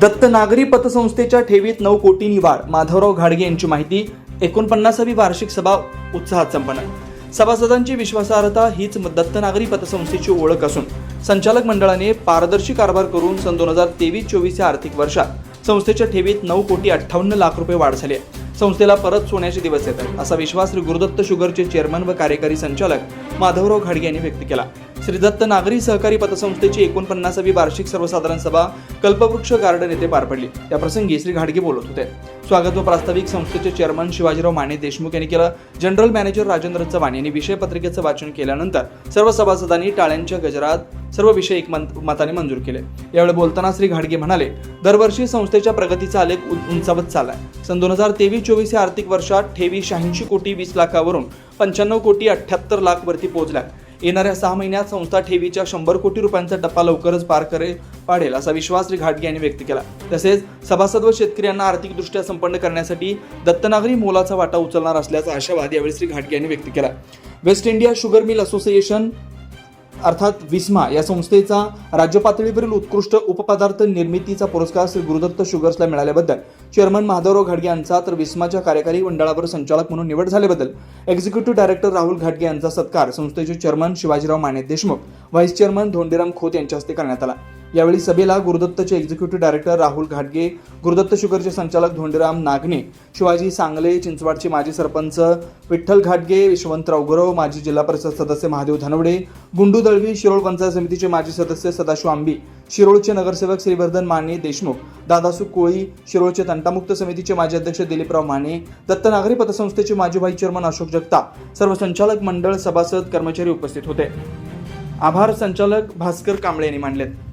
दत्तनागरी पतसंस्थेच्या ठेवीत नऊ कोटींनी वाढ. माधवराव घाडगे यांची माहिती. एकोणपन्नासावी वार्षिक सभा उत्साहात संपन्न. सभासदांची विश्वासार्हता हीच दत्तनागरी पतसंस्थेची ओळख असून संचालक मंडळाने पारदर्शी कारभार करून सन दोन हजार तेवीस चोवीस या आर्थिक वर्षात संस्थेच्या ठेवीत नऊ कोटी अठ्ठावन्न लाख रुपये वाढ झाली आहे. संस्थेला परत सोन्याचे दिवस येतात असा विश्वास श्री गुरुदत्त शुगरचे चेअरमन व कार्यकारी संचालक माधवराव घाडगे यांनी व्यक्त केला. श्री दत्त नागरी सहकारी पतसंस्थेची एकोणपन्नासावी वार्षिक सर्वसाधारण सभा कल्पवृक्ष गार्डन येथे पार पडली. त्याप्रसंगी श्री घाडगे बोलत होते. स्वागत व प्रास्ताविक संस्थेचे चेअरमन शिवाजीराव माने देशमुख यांनी केलं. जनरल मॅनेजर राजेंद्र चव्हाण यांनी विषय पत्रिकेचं वाचन केल्यानंतर सर्व सभासदांनी टाळ्यांच्या गजरात सर्व विषय एक मताने मंजूर केले. यावेळी बोलताना श्री घाडगे म्हणाले दरवर्षी संस्थेच्या प्रगतीचा आलेख उंचावत उंचावत चाललाय. सन दोन हजार तेवीस चोवीस या आर्थिक वर्षात ठेवी शहाऐंशी कोटी वीस लाखावरून पंच्याण्णव कोटी अठ्ठ्याहत्तर लाख वरती पोहोचल्या येणाऱ्या सहा महिन्यात संस्था ठेवीच्या शंभर कोटी रुपयांचा टप्पा लवकरच पार करे पाडेल असा विश्वास श्री घाटगे यांनी व्यक्त केला. तसेच सभासद व शेतकऱ्यांना आर्थिकदृष्ट्या संपन्न करण्यासाठी दत्तनागरी मोलाचा वाटा उचलणार असल्याचा आशावाद यावेळी श्री घाटगे यांनी व्यक्त केला. West India sugar mill association अर्थात विस्मा या संस्थेचा राज्य पातळीवरील उत्कृष्ट उपपदार्थ निर्मितीचा पुरस्कार श्री गुरुदत्त शुगर्सला मिळाल्याबद्दल. चेअरमन माधवराव घाटगे यांचा तर विस्माच्या कार्यकारी मंडळावर संचालक म्हणून निवड झाल्याबद्दल. एक्झिक्युटिव्ह डायरेक्टर राहुल घाटगे यांचा सत्कार संस्थेचे chairman Shivajirao Mane Deshmukh. Vice chairman Dhondiram Khot यांच्या हस्ते करण्यात आला. यावेळी सभेला गुरुदत्तचे एक्झिक्युटिव्ह डायरेक्टर राहुल घाटगे गुरुदत्त शुगरचे संचालक धोंडीराम नागणे शिवाजी सांगले चिंचवाडचे माजी सरपंच विठ्ठल घाटगे यशवंतराव गुरव माजी जिल्हा परिषद सदस्य महादेव धनवडे गुंडू दळवी शिरोळ पंचायत समितीचे माजी सदस्य सदाशिव आंबी शिरोळचे नगरसेवक श्रीवर्धन माने देशमुख दादासू कोळी शिरोळचे तंटामुक्त समितीचे माजी अध्यक्ष दिलीपराव माने दत्त नागरी पतसंस्थेचे माजी व्हाईस चेअरमन अशोक जगताप सर्व संचालक मंडळ सभासद कर्मचारी उपस्थित होते. आभार संचालक भास्कर कांबळे यांनी मांडलेत